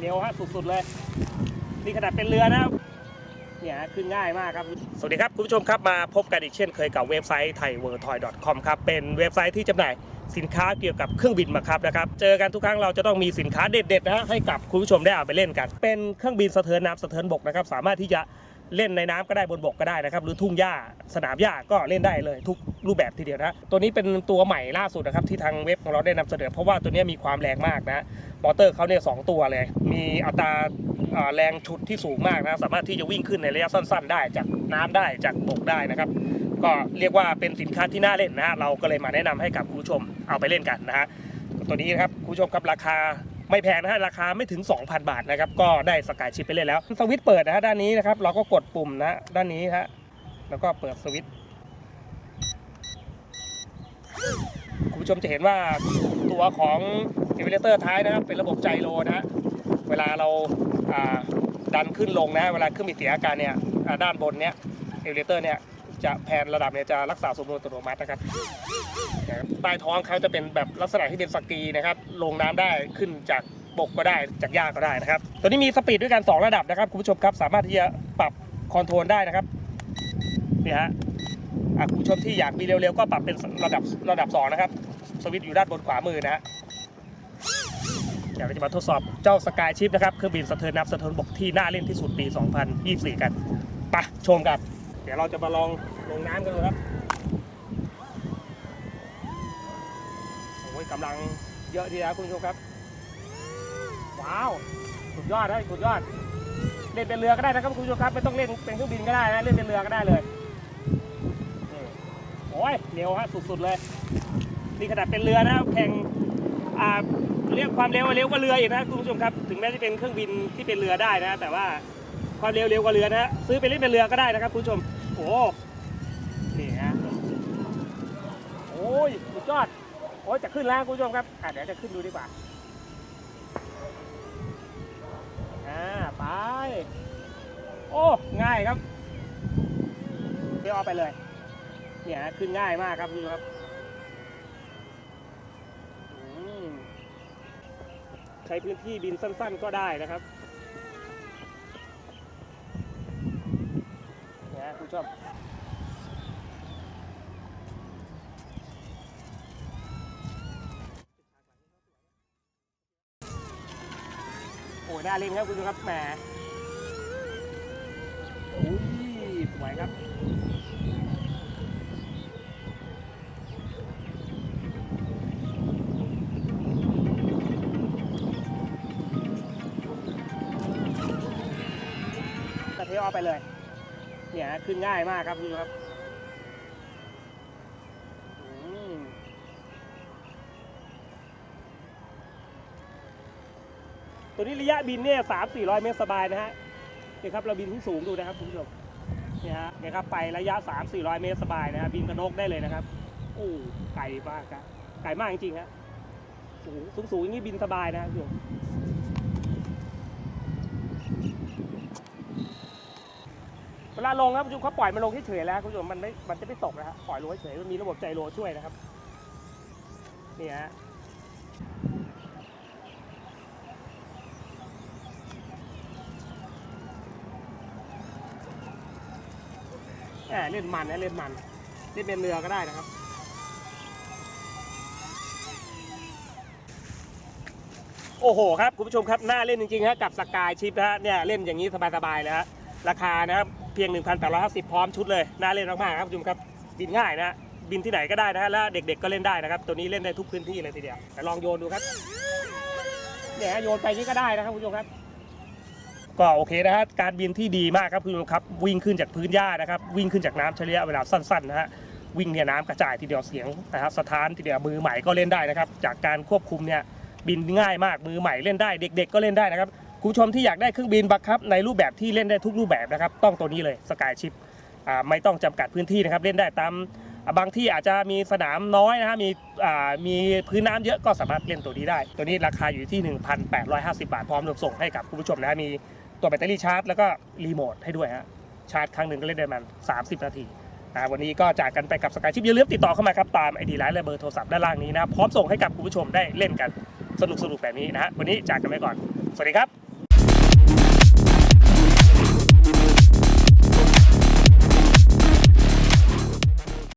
เร็วฮะสุดๆเลย นี่ขนาดเป็นเรือนะครับเนี่ยขึ้นง่ายมากครับ สวัสดีครับ คุณผู้ชมครับมาพบกันอีกเช่นเคยกับเว็บไซต์ไทยเวิร์ดทอยดอทครับ เป็นเว็บไซต์ที่จำหน่ายสินค้าเกี่ยวกับเครื่องบินมาครับนะครับ เจอกันทุกครั้งเราจะต้องมีสินค้าเด็ดๆนะฮะให้กับคุณผู้ชมได้เอาไปเล่นกัน เป็นเครื่องบินสะเทินน้ำสะเทินบกนะครับ สามารถที่จะ เล่นในน้ำก็ได้บนบกก็ได้นะครับ หรือทุ่งหญ้าสนามหญ้าก็เล่นได้เลยทุกรูปแบบทีเดียวนะตัวนี้เป็นตัวใหม่ล่าสุดนะครับที่ทางเว็บของเราได้นำเสนอเพราะว่าตัวนี้มีความแรงมากนะมอเตอร์เขาเนี่ยสองตัวเลย มีอัตราแรงฉุดที่สูงมากนะสามารถที่จะวิ่งขึ้นในระยะสั้น ๆ ได้จากน้ำได้จากบกได้นะครับ ก็เรียกว่าเป็นสินค้าที่น่าเล่นนะเราก็เลยมาแนะนำให้กับคุณผู้ชมเอาไปเล่นกันนะฮะตัวนี้นะครับคุณผู้ชมครับราคา ไม่แพงนะฮะราคาไม่ถึง 2,000 บาทนะครับก็ได้สกายชิปไปเล่นแล้ว สวิตช์เปิดนะฮะด้านนี้นะครับเราก็กดปุ่มนะด้านนี้ฮะแล้วก็เปิดสวิตช์คุณผู้ชมจะเห็นว่าตัวของเอเวอเรเตอร์ท้ายนะครับเป็นระบบไจโรนะฮะเวลาเราดันขึ้นลงนะ เวลาเครื่องบินเสียอาการเนี่ยด้านบนเนี้ยเอเลเตอร์เนี่ย จะแผนระดับเนี่ยจะรักษาสมดุลอัตโนมัตินะครับใต้ท้องเขาจะเป็นแบบลักษณะที่เป็นสกีนะครับ ลงน้ำได้ขึ้นจากบกก็ได้จากหญ้าก็ได้นะครับ ตัวนี้มีสปีดด้วยกัน 2 ระดับนะครับคุณผู้ชมครับสามารถที่จะปรับคอนโทรลได้นะครับนี่ฮะอะคุณผู้ชมที่อยากมีเร็วๆ ก็ปรับเป็นระดับระดับ 2 นะครับ สวิตช์อยู่ด้านบนขวามือนะฮะเดี๋ยวเราจะมาทดสอบเจ้าสกายชิปนะครับเครื่องบินสะเทินน้ำสะเทินบกที่น่าเล่นที่สุดปี 2024 กันไปะชมกัน เดี๋ยวเราจะมาลองลงน้ำกันดูครับโอ้ยกำลังเยอะทีนะคุณผู้ชมครับ ว้าวสุดยอดเลยสุดยอด เล่นเป็นเรือก็ได้นะครับคุณผู้ชมครับไม่ต้องเล่นเป็นเครื่องบินก็ได้นะเล่นเป็นเรือก็ได้เลยโอ้ยเร็วฮะสุดๆเลยนี่ขนาดเป็นเรือนะแข่งเรียกความเร็วเร็วกว่าเรืออีกนะคุณผู้ชมครับ ถึงแม้จะเป็นเครื่องบินที่เป็นเรือได้นะ แต่ว่า ความเร็วเร็วกว่าเรือนะฮะซื้อไปเล่นเป็นเรือก็ได้นะครับคุณผู้ชมโอ้นี่ฮะโอ้ยสุดยอดโอ้ยจะขึ้นแล้วคุณผู้ชมครับอะเดี๋ยวจะขึ้นดูดีกว่าอ่าไปโอ้ง่ายครับเดี๋ยวเอาไปเลยเนี่ยฮะขึ้นง่ายมากครับคุณผู้ชมครับใช้พื้นที่บินสั้น ๆ ก็ได้นะครับเนี่ย คุณผู้ชมโอ้ยน่าเล่นครับคุณผู้ชมครับแหมโอ้ยสวยครับกระเทเอาไปเลย เนี่ยฮะขึ้นง่ายมากครับคุณผู้ชมครับอืมตัวนี้ระยะบินเนี่ยสามสี่ร้อยเมตรสบายนะฮะเนี่ยครับเราบินที่สูงดูนะครับคุณผู้ชมเนี่ยฮะเนี่ยครับไประยะสามสี่ร้อยเมตรสบายนะฮะบินกระนกได้เลยนะครับโอ้ไกลมากครับไกลมากจริงๆฮะสูงสูงสูงอย่างนี้บินสบายนะครับคุณผู้ชม เว ลงครับคุณผู้ชมเขาปล่อยมันลงเฉยๆแล้วคุณผู้ชมมันไม่ มันจะไม่ตกนะฮะปล่อยลงเฉยๆมันมีระบบใจโลช่วยนะครับนี่ฮะแหมเล่นมันนะเล่นมันเล่นเป็นเรือก็ได้นะครับโอ้โหครับคุณผู้ชมครับน่าเล่นจริงๆฮะกับสกายชิปนะฮะเนี่ยเล่นอย่างนี้สบายๆเลยฮะราคานะครับ เพียง 1,850 พร้อมชุดเลยน่าเล่นมากๆครับคุณผู้ชมครับบินง่ายนะ บินที่ไหนก็ได้นะฮะแล้วเด็กๆก็เล่นได้นะครับ ตัวนี้เล่นได้ทุกพื้นที่เลยทีเดียวแต่ลองโยนดูครับเนี่ยโยนไปนี่ก็ได้นะครับคุณผู้ชมครับ ก็โอเคนะฮะการบินที่ดีมากครับคุณผู้ชมครับ วิ่งขึ้นจากพื้นหญ้านะครับ วิ่งขึ้นจากน้ำเฉลี่ยเวลาสั้นๆนะฮะวิ่งเนี่ยน้ำกระจายทีเดียวเสียงนะครับสถานทีเดียวมือใหม่ก็เล่นได้นะครับ จากการควบคุมเนี่ยบินง่ายมากมือใหม่เล่นได้ เด็ก ๆ ก็เล่นได้นะครับ คุณผู้ชมที่อยากได้เครื่องบินบังคับ ในรูปแบบที่เล่นได้ทุกรูปแบบนะครับ ต้องตัวนี้เลยสกายชิปไม่ต้องจำกัดพื้นที่นะครับ เล่นได้ตามบางที่อาจจะมีสนามน้อยนะฮะมีมีพื้นน้ำเยอะก็สามารถเล่นตัวนี้ได้ ตัวนี้ราคาอยู่ที่ 1,850 บาท พร้อมรวมส่งให้กับคุณผู้ชมนะฮะมีตัวแบตเตอรี่ชาร์จแล้วก็รีโมทให้ด้วยฮะชาร์จครั้งหนึ่งก็เล่นได้ประมัน 30 นาทีอ่าวันนี้ก็จากกันไปกับสกายชิปอย่าลืมติดต่อเข้ามาครับ ตามไอดีไลน์และเบอร์โทรศัพท์ด้านล่างนี้นะพร้อมส่งให้กับคุณผู้ชมได้เล่นกันสนุกสนุกแบบนี้นะฮะวันนี้จากกันไปก่อน สวัสดีครับ